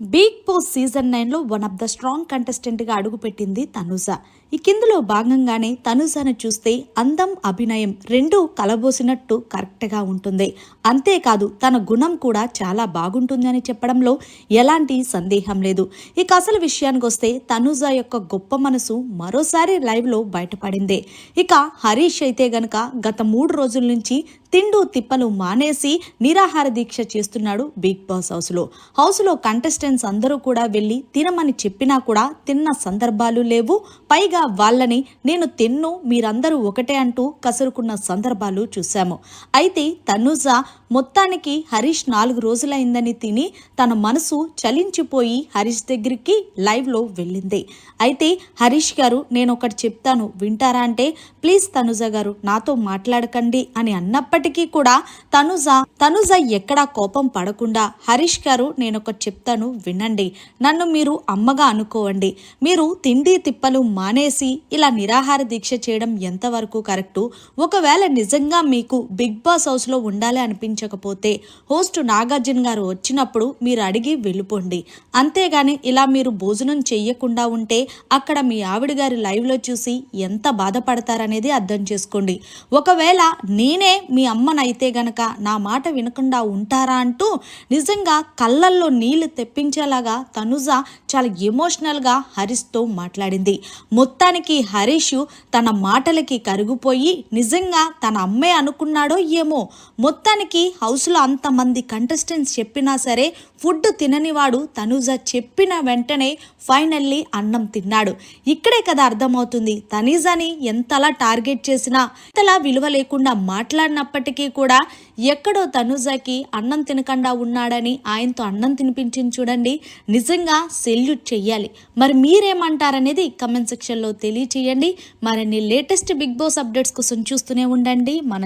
Big boss season నైన్లో one of the strong కంటెస్టెంట్గా అడుగుపెట్టింది తనుజ. ఈ కిందులో భాగంగానే తనుజాను చూస్తే అందం అభినయం రెండూ కలబోసినట్టు కరెక్ట్గా ఉంటుంది. అంతేకాదు తన గుణం కూడా చాలా బాగుంటుందని చెప్పడంలో ఎలాంటి సందేహం లేదు. ఇక అసలు విషయానికి వస్తే తనుజ యొక్క గొప్ప మనసు మరోసారి లైవ్లో బయటపడింది. ఇక హరీష్ అయితే గనక గత మూడు రోజుల నుంచి తిండు తిప్పలు మానేసి నిరాహార దీక్ష చేస్తున్నాడు బిగ్ బాస్ హౌస్లో. హౌస్లో కంటెస్టెంట్ కంటెస్టెంట్స్ అందరూ కూడా వెళ్ళి తినమని చెప్పినా కూడా తిన్న సందర్భాలు లేవు. పైగా వాళ్ళని నేను తిన్ను మీరందరూ ఒకటే అంటూ కసురుకున్న సందర్భాలు చూశాము. అయితే తనుజ మొత్తానికి హరీష్ నాలుగు రోజులైందని తిని తన మనసు చలించిపోయి హరీష్ దగ్గరికి లైవ్లో వెళ్ళింది. అయితే హరీష్ గారు నేను ఒకటి చెప్తాను వింటారా అంటే ప్లీజ్ తనుజ గారు నాతో మాట్లాడకండి అని అన్నప్పటికీ కూడా తనుజ తనుజ ఎక్కడా కోపం పడకుండా హరీష్ గారు నేను ఒకటి చెప్తాను వినండి. నన్ను మీరు అమ్మగా అనుకోవండి. మీరు తిండి తిప్పలు మానేసి ఇలా నిరాహార దీక్ష చేయడం ఎంతవరకు కరెక్టు? ఒకవేళ నిజంగా మీకు బిగ్ బాస్ హౌస్లో ఉండాలి అనిపించకపోతే హోస్ట్ నాగార్జున గారు వచ్చినప్పుడు మీరు అడిగి వెళ్ళిపోండి. అంతేగాని ఇలా మీరు భోజనం చెయ్యకుండా ఉంటే అక్కడ మీ ఆవిడ గారి లైవ్లో చూసి ఎంత బాధపడతారనేది అర్థం చేసుకోండి. ఒకవేళ నేనే మీ అమ్మనైతే గనక నా మాట వినకుండా ఉంటారా అంటూ నిజంగా కళ్ళల్లో నీళ్ళు తెప్పించేలాగా తనుజ చాలా ఎమోషనల్గా హరీష్తో మాట్లాడింది. మొత్తానికి హరీష్ తన మాటలకి కరుగుపోయి నిజంగా తన అమ్మే అనుకున్నాడో ఏమో. మొత్తానికి హౌస్లో అంతమంది కంటెస్టెంట్స్ చెప్పినా సరే ఫుడ్ తిననివాడు తనుజ చెప్పిన వెంటనే ఫైనల్లీ అన్నం తిన్నాడు. ఇక్కడే కదా అర్థమవుతుంది తనీజాని ఎంతలా టార్గెట్ చేసినా ఎంతలా విలువ లేకుండా మాట్లాడినప్పటికీ కూడా ఎక్కడో తనుజకి అన్నం తినకుండా ఉన్నాడని ఆయనతో అన్నం తినిపించింది చూడండి. నిజంగా సెల్యూట్ చెయ్యాలి. మరి మీరేమంటారనేది కమెంట్ సెక్షన్లో తెలియచేయండి. మరిన్ని లేటెస్ట్ బిగ్ బాస్ అప్డేట్స్ కోసం చూస్తూనే ఉండండి. మన